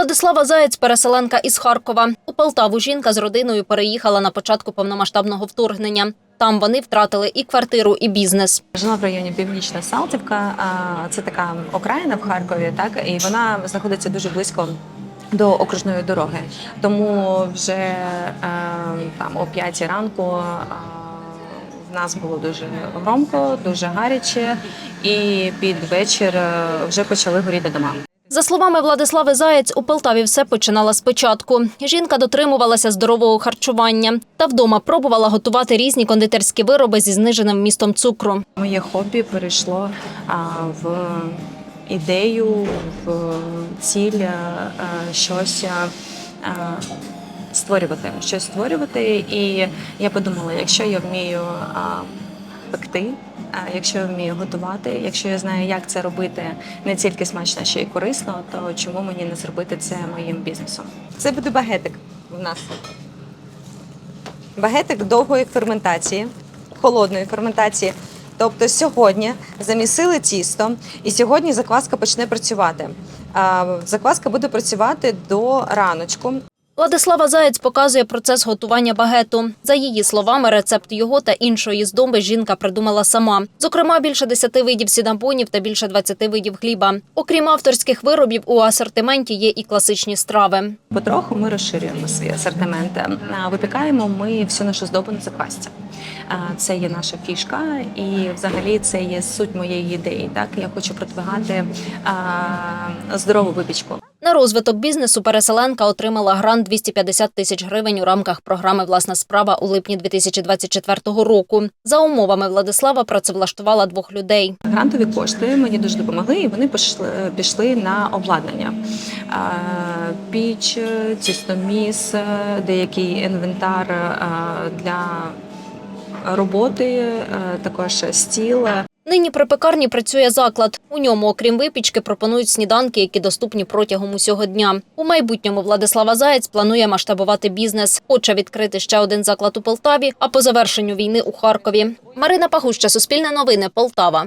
Владислава Заєць, переселенка із Харкова. У Полтаву жінка з родиною переїхала на початку повномасштабного вторгнення. Там вони втратили і квартиру, і бізнес. Жила в районі Північна Салтівка. Це така окраїна в Харкові, так і вона знаходиться дуже близько. До окружної дороги, тому вже е, там о 5 ранку е, в нас було дуже громко, дуже гаряче, і під вечір е, вже почали горіти дома. За словами Владислави Заєць, у Полтаві все починала спочатку. Жінка дотримувалася здорового харчування та вдома пробувала готувати різні кондитерські вироби зі зниженим вмістом цукру. Моє хобі перейшло в ідею, в ціль е, щось е, е, створювати, щось створювати. І я подумала, якщо я вмію пекти, якщо я вмію готувати, якщо я знаю, як це робити не тільки смачно, ще й корисно, то чому мені не зробити це моїм бізнесом? Це буде багетик в нас. Багетик довгої ферментації, холодної ферментації. Тобто сьогодні замісили тісто, і сьогодні закваска почне працювати. Закваска буде працювати до раночку. Владислава Заєць показує процес готування багету. За її словами, рецепт його та іншої здоби жінка придумала сама. Зокрема, більше 10 видів сінабонів та більше 20 видів хліба. Окрім авторських виробів, у асортименті є і класичні страви. Потроху ми розширюємо свій асортимент. Випікаємо ми всю нашу здобу на заквасці. А, Це є наша фішка, і взагалі це є суть моєї ідеї. Так я хочу продвигати здорову випічку. На розвиток бізнесу переселенка отримала грант 250 тисяч гривень у рамках програми Власна справа у липні 2024 року. За умовами Владислава працевлаштувала двох людей. Грантові кошти мені дуже допомогли, і вони пішли, пішли на обладнання. Піч, тістоміс, деякий інвентар для роботи, також стіл. Нині при пекарні працює заклад. У ньому, окрім випічки, пропонують сніданки, які доступні протягом усього дня. У майбутньому Владислава Заєць планує масштабувати бізнес. Хоче відкрити ще один заклад у Полтаві, а по завершенню війни у Харкові. Марина Пагуща, Суспільне новини, Полтава.